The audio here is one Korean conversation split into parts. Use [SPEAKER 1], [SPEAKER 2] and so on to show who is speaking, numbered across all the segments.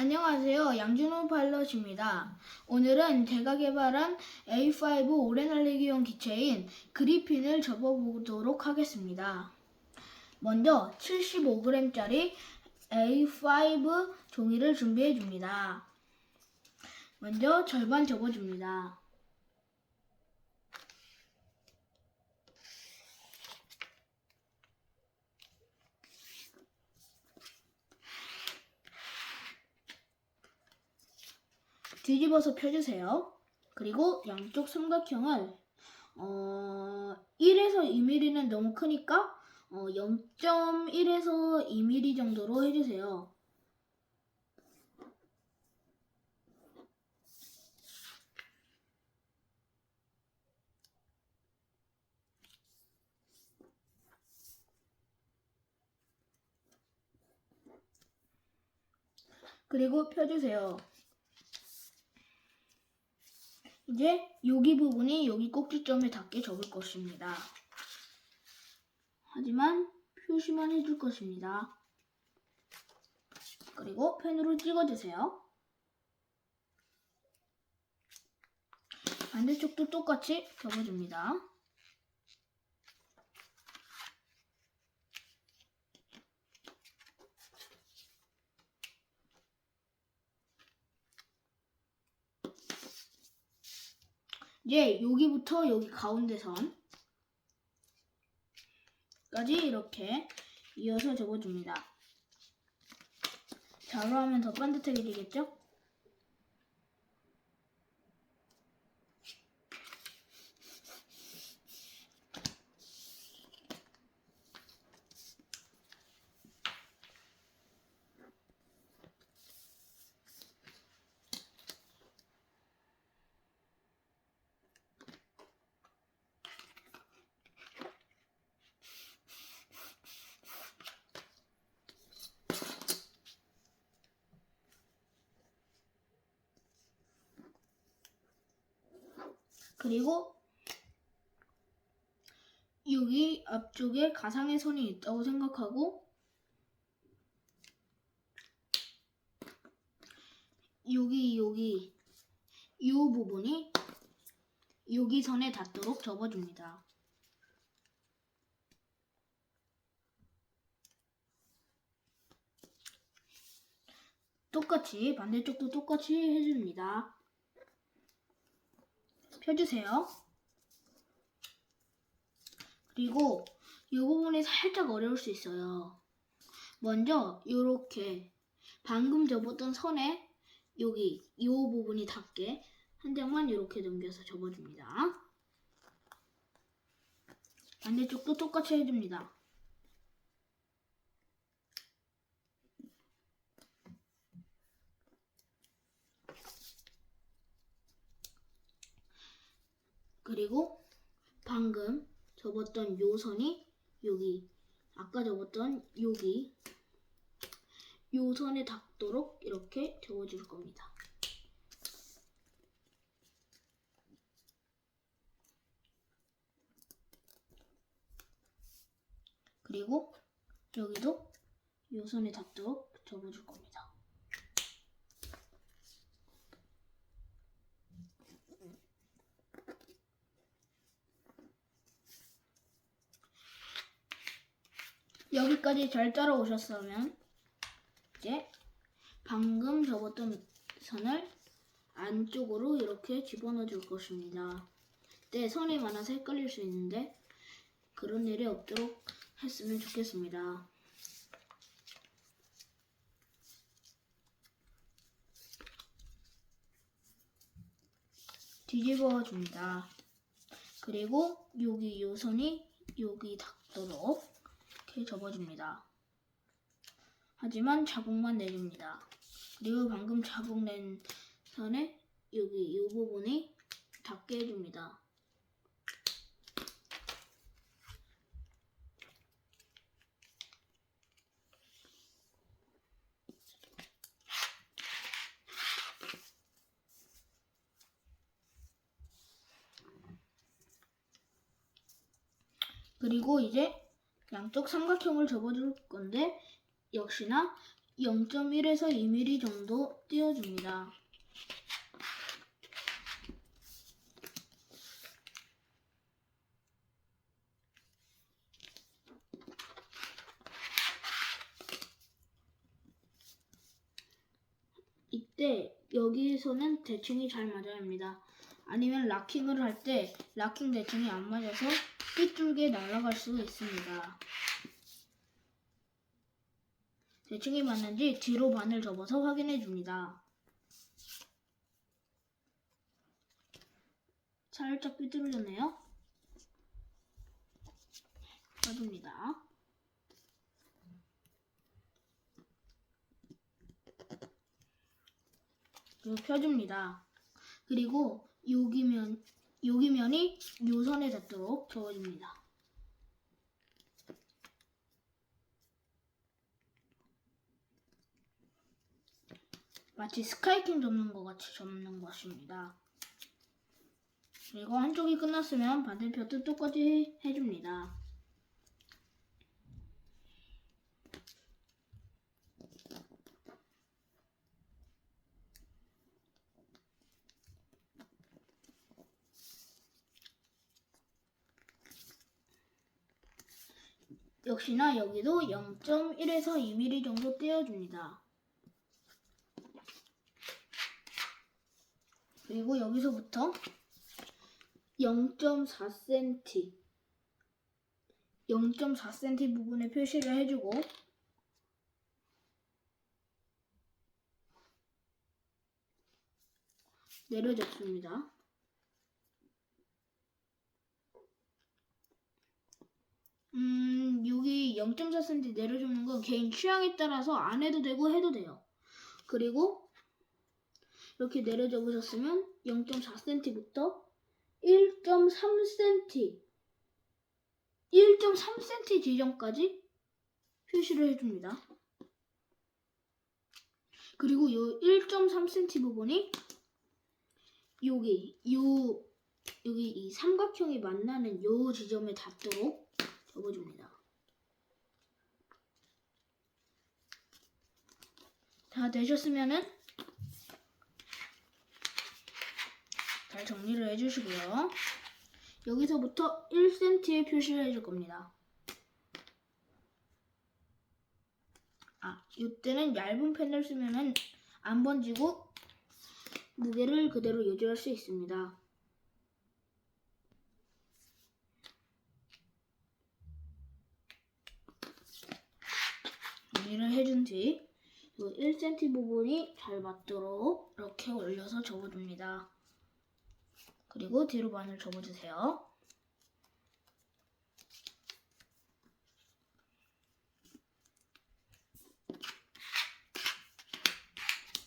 [SPEAKER 1] 안녕하세요. 양준호 파일럿입니다. 오늘은 제가 개발한 A5 오래 날리기용 기체인 그리핀을 접어보도록 하겠습니다. 먼저 75g짜리 A5 종이를 준비해 줍니다. 먼저 절반 접어줍니다. 뒤집어서 펴주세요. 그리고 양쪽 삼각형을 어, 1에서 2mm는 너무 크니까 어, 0.1에서 2mm 정도로 해주세요. 그리고 펴주세요. 이제 여기 부분이 여기 꼭지점에 닿게 접을 것입니다. 하지만 표시만 해줄 것입니다. 그리고 펜으로 찍어주세요. 반대쪽도 똑같이 접어줍니다. 이제 여기부터 여기 가운데 선까지 이렇게 이어서 접어줍니다. 자로 하면 더 반듯하게 되겠죠? 그리고 여기 앞쪽에 가상의 선이 있다고 생각하고 여기 여기 이 부분이 여기 선에 닿도록 접어줍니다. 똑같이 반대쪽도 똑같이 해줍니다. 펴주세요. 그리고 이 부분이 살짝 어려울 수 있어요. 먼저 이렇게 방금 접었던 선에 여기 이 부분이 닿게 한 장만 이렇게 넘겨서 접어줍니다. 반대쪽도 똑같이 해줍니다. 그리고 방금 접었던 요 선이 여기 아까 접었던 여기 요 선에 닿도록 이렇게 접어줄 겁니다. 그리고 여기도 요 선에 닿도록 접어줄 겁니다. 여기까지 잘 따라 오셨으면 이제 방금 접었던 선을 안쪽으로 이렇게 집어넣어 줄 것입니다. 네, 선이 많아서 헷갈릴 수 있는데 그런 일이 없도록 했으면 좋겠습니다. 뒤집어 줍니다. 그리고 여기 요 선이 여기 닿도록 이렇게 접어줍니다. 하지만 자국만 내줍니다. 그리고 방금 자국 낸 선에 여기 이 부분이 닿게 해줍니다. 그리고 이제 양쪽 삼각형을 접어줄 건데 역시나 0.1에서 2mm 정도 띄워줍니다. 이때 여기서는 대칭이 잘 맞아야 합니다. 아니면 락킹을 할 때 락킹 대칭이 안 맞아서 삐뚤게 날아갈 수가 있습니다. 대칭이 맞는지 뒤로 반을 접어서 확인해 줍니다. 살짝 삐뚤어졌네요. 펴줍니다. 그리고 펴줍니다. 그리고 여기 면, 여기 면이 요 선에 닿도록 접어줍니다. 마치 스카이킹 접는 것 같이 접는 것입니다. 그리고 한쪽이 끝났으면 반대편도 똑같이 해줍니다. 역시나 여기도 0.1에서 2mm 정도 떼어줍니다. 그리고 여기서부터 0.4cm 0.4cm 부분에 표시를 해주고 내려잡습니다. 음, 0.4cm 내려주는 건 개인 취향에 따라서 안 해도 되고 해도 돼요. 그리고 이렇게 내려잡으셨으면 0.4cm부터 1.3cm 1.3cm 지점까지 표시를 해줍니다. 그리고 이 1.3cm 부분이 여기 요 여기 이 삼각형이 만나는 요 지점에 닿도록 접어줍니다. 다 되셨으면은 잘 정리를 해주시고요. 여기서부터 1cm의 표시를 해줄 겁니다. 아, 이때는 얇은 펜을 쓰면은 안 번지고 무게를 그대로 유지할 수 있습니다. 정리를 해준 뒤, 이 1cm 부분이 잘 맞도록 이렇게 올려서 접어줍니다. 그리고 뒤로 반을 접어주세요.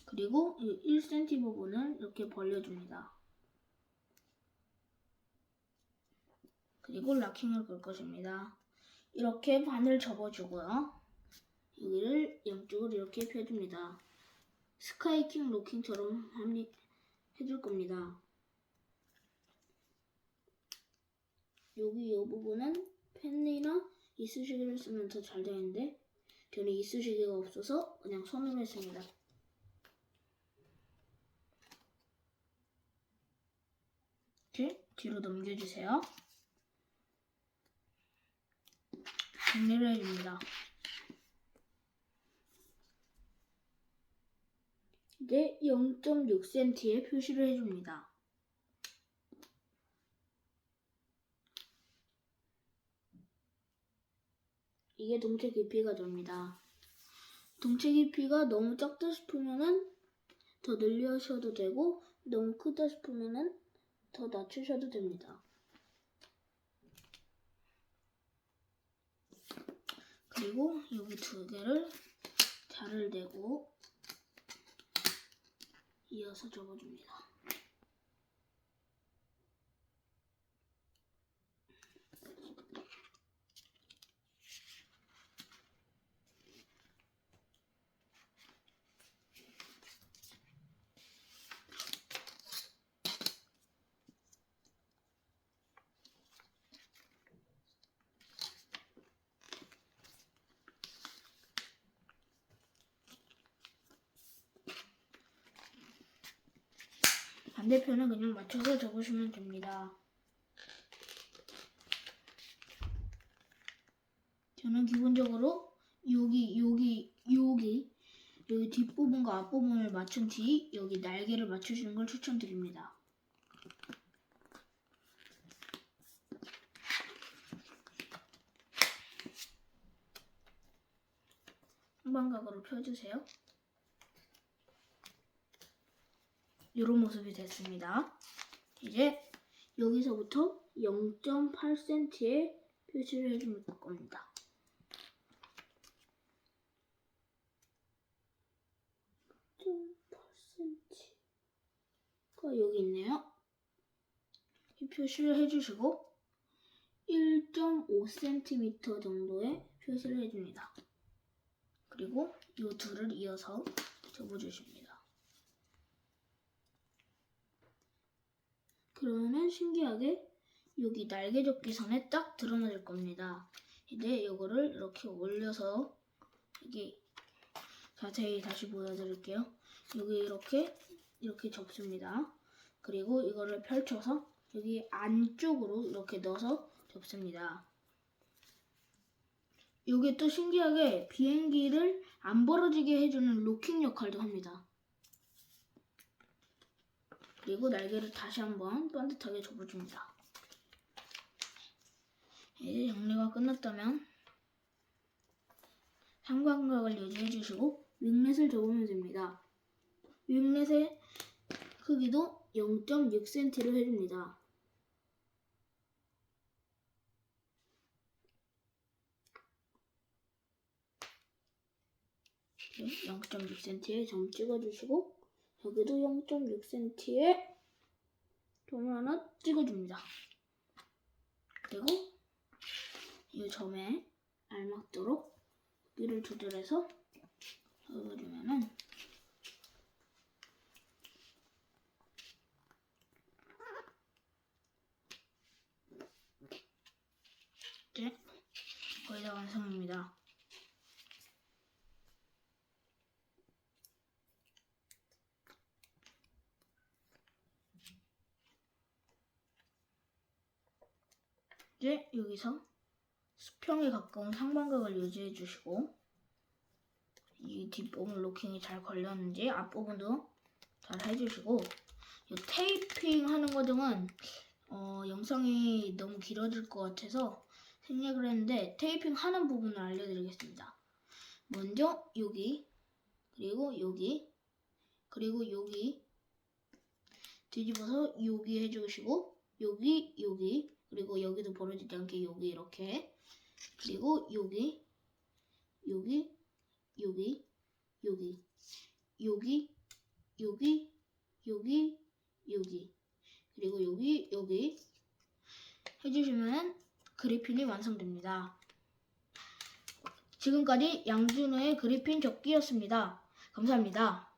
[SPEAKER 1] 그리고 이 1cm 부분은 이렇게 벌려줍니다. 그리고 락킹을 걸 것입니다. 이렇게 반을 접어주고요. 이렇게 펴줍니다. 스카이킹 로킹처럼 합리, 해줄 겁니다. 여기 이 부분은 펜이나 이쑤시개를 쓰면 더 잘 되는데 저는 이쑤시개가 없어서 그냥 손으로 했습니다. 이렇게 뒤로 넘겨주세요. 정리를 해줍니다. 이제 0.6cm에 표시를 해줍니다. 이게 동체 깊이가 됩니다. 동체 깊이가 너무 작다 싶으면은 더 늘려셔도 되고 너무 크다 싶으면은 더 낮추셔도 됩니다. 그리고 여기 두 개를 자를 대고 이어서 접어줍니다. 반대편은 그냥 맞춰서 접으시면 됩니다. 저는 기본적으로 여기 여기 여기 여기 뒷부분과 앞부분을 맞춘 뒤 여기 날개를 맞춰주는 걸 추천드립니다. 상반각으로 펴주세요. 이런 모습이 됐습니다. 이제 여기서부터 0.8cm의 표시를 해줄 겁니다. 0.8cm가 여기 있네요. 이 표시를 해주시고 1.5cm 정도의 표시를 해줍니다. 그리고 이 둘을 이어서 접어주십니다. 그러면 신기하게 여기 날개 접기 선에 딱 드러날 겁니다. 이제 이거를 이렇게 올려서 여기 자세히 다시 보여드릴게요. 여기 이렇게 이렇게 접습니다. 그리고 이거를 펼쳐서 여기 안쪽으로 이렇게 넣어서 접습니다. 이게 또 신기하게 비행기를 안 벌어지게 해주는 로킹 역할도 합니다. 그리고 날개를 다시 한번 반듯하게 접어줍니다. 이제 정리가 끝났다면 삼각각을 유지해 주시고 윙렛을 접으면 됩니다. 윙렛의 크기도 0.6cm를 해줍니다. 네, 0.6cm에 점 찍어주시고 여기도 0.6cm에 점을 하나 찍어줍니다. 그리고 이 점에 알맞도록 여기를 조절해서 넣어주면은 이제 거의 다 완성입니다. 이제 여기서 수평에 가까운 상반각을 유지해 주시고 이 뒷부분 로킹이 잘 걸렸는지 앞부분도 잘 해주시고 이 테이핑 하는 과정은 어, 영상이 너무 길어질 것 같아서 생략을 했는데 테이핑 하는 부분을 알려드리겠습니다. 먼저 여기 그리고 여기 그리고 여기 뒤집어서 여기 해주시고 여기 여기 그리고 여기도 벌어지지 않게 여기 이렇게 그리고 여기 여기 여기 여기 여기 여기 여기 여기 그리고 여기 여기 해주시면 그리핀이 완성됩니다. 지금까지 양준호의 그리핀 접기였습니다. 감사합니다.